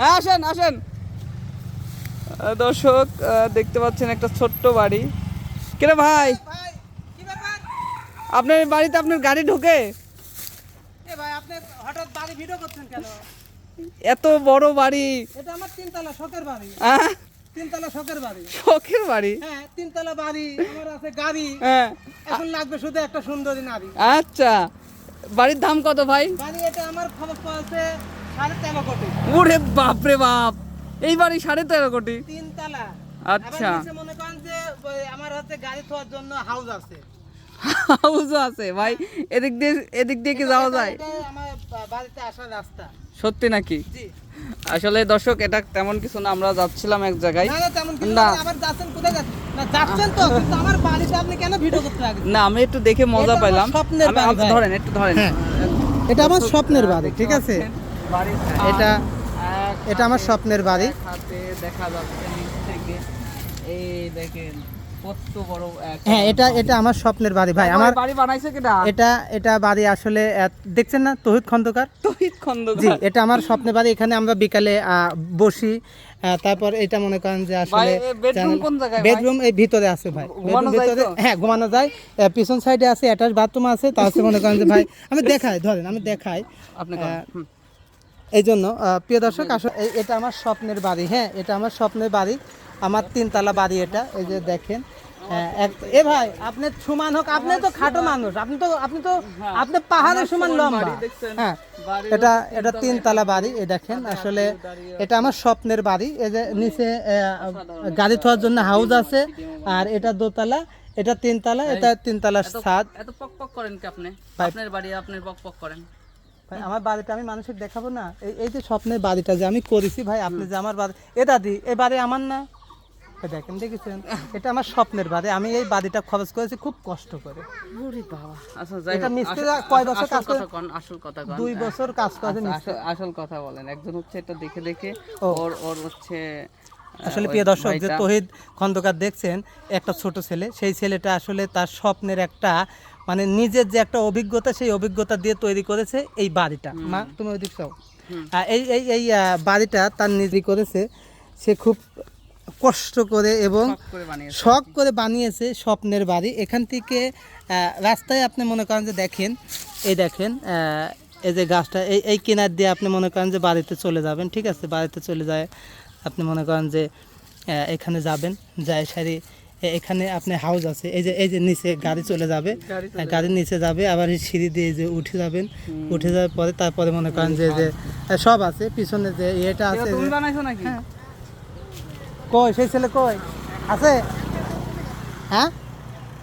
হ্যাঁ আসেন আসেন। দর্শক দেখতে পাচ্ছেন একটা ছোট্ট বাড়ি। কেরে ভাই? আপনার বাড়িতে আপনার গাড়ি ঢোকে? এত বড় বাড়ি। এটা আমার তিনতলা শখের বাড়ি। তিনতলা শখের বাড়ি। শখের বাড়ি? হ্যাঁ তিনতলা বাড়ি আমার আছে গাড়ি। হ্যাঁ। এখন লাগবে শুধু একটা সুন্দরী নারী। আচ্ছা। বাড়ির দাম কত ভাই? বাড়ি এটা আমার খবর কোটি ওরে বাপ রে বাপ। এই বাড়ি সাড়ে তেরো কোটি? তিনতলা। আচ্ছা। মনে করেন যে আমার হাতে গাড়ি থোয়ার জন্য হাউস আছে। হাউসও আছে ভাই। এদিক দিয়ে এদিক দিয়ে কি যাওয়া যায়? আমার বাড়িতে আসার রাস্তা। সত্যি নাকি? আসলে দর্শক এটা তেমন কিছু না আমরা যাচ্ছিলাম এক জায়গায়। না না তেমন কিছু না। না, আবার যাচ্ছেন কোথায় যাচ্ছেন? না যাচ্ছেন তো কিন্তু আমার বাড়িতে আপনি কেন ভিডিও না আমি একটু দেখে মজা পাইলাম। ধরেন একটু ধরেন। হ্যাঁ। এটা আমার স্বপ্নের বাড়ি ঠিক আছে? বাড়ির এটা এটা আমার স্বপ্নের বাড়ি। হাতে দেখা যাচ্ছে নিচ থেকে। এই দেখেন কত বড় এক হ্যাঁ এটা এটা আমার স্বপ্নের বাড়ি ভাই। আমার বাড়ি বানাইছে কেটা এটা এটা বাড়ি আসলে দেখছেন না? তহিদ খন্দকার? তহিদ খন্দকার। জি এটা আমার স্বপ্নের বাড়ি। এখানে আমরা বিকালে বসি। তারপর এটা মনে করেন যে আসলে ভাই, কোন জায়গায় বেডরুম এই ভিতরে আছে ভাই। ভিতরে হ্যাঁ ঘুমানো যায়। পিছন সাইডে আছে অ্যাটাচ বাথরুম আছে। তার মনে করেন যে ভাই আমি দেখাই ধরেন আমি দেখাই। আপনি করেন। আহ, হুম। এই জন্য প্রিয় দর্শক আসলে এটা আমার স্বপ্নের বাড়ি হ্যাঁ এটা আমার স্বপ্নের বাড়ি আমার তিনতলা বাড়ি এটা এই যে দেখেন হ্যাঁ, এ ভাই আপনি সমান হোক আপনি তো খাটো মানুষ আপনি তো আপনি তো আপনি পাহাড়ের সমান লম্বা হ্যাঁ এটা এটা তিনতলা বাড়ি এই দেখেন আসলে এটা আমার স্বপ্নের বাড়ি এই যে নিচে গাড়ি থোয়ার জন্য হাউস আছে আর এটা দোতলা এটা তিনতলা এটা তিনতলার ছাদ। এত পক পক করেন কি আপনি? আপনার বাড়ি আপনি পক পক করেন। ভাই আমার বাড়িটা আমি মানুষের দেখাবো না? এই এই যে স্বপ্নের বাড়িটা যে আমি করেছি ভাই আপনি যে আমার বাড়ি এ দাদি এই বাড়ি আমার না? দেখেন দেখেছেন? এটা আমার স্বপ্নের বাড়ি। আমি এই বাড়িটা খরচ করেছি খুব কষ্ট করে। আচ্ছা যাই এটা হোক, আসল- কয় বছর কাজ করে? কথা আসল কথা দুই বছর কাজ করেছে আচ্ছা, আসল- আসল কথা বলেন। একজন হচ্ছে এটা দেখে দেখে ওর ওর হচ্ছে আসলে প্রিয় দর্শক যে তহিদ খন্দকার দেখছেন একটা ছোট ছেলে সেই ছেলেটা আসলে তার স্বপ্নের একটা মানে নিজের যে একটা অভিজ্ঞতা সেই অভিজ্ঞতা দিয়ে তৈরি করেছে এই বাড়িটা। মা তুমি ওইদিক চাও হুম। এই এই এই বাড়িটা তার নিজে করেছে। সে খুব কষ্ট করে এবং শখ করে বানিয়েছে। স্বপ্নের বাড়ি। এখান থেকে রাস্তায় আপনি মনে করেন যে দেখেন এই দেখেন এই যে গাছটা এই এই কিনার দিয়ে আপনি মনে করেন যে বাড়িতে চলে যাবেন ঠিক আছে? বাড়িতে চলে যায় আপনি মনে করেন যে এখানে যাবেন যায় সারি এখানে আপনি হাউস আছে। এই যে এই যে নিচে গাড়ি চলে যাবে। গাড়ি গাড়ির নিচে যাবে আবার সিঁড়ি দিয়ে যে উঠে যাবেন। উঠে যাওয়ার পরে তারপরে মনে করেন যে যে সব আছে পিছনে যে এটা আছে তুমি যে- বানাইছো নাকি? হ্যাঁ। কই সেই ছেলে কয় আছে? হ্যাঁ?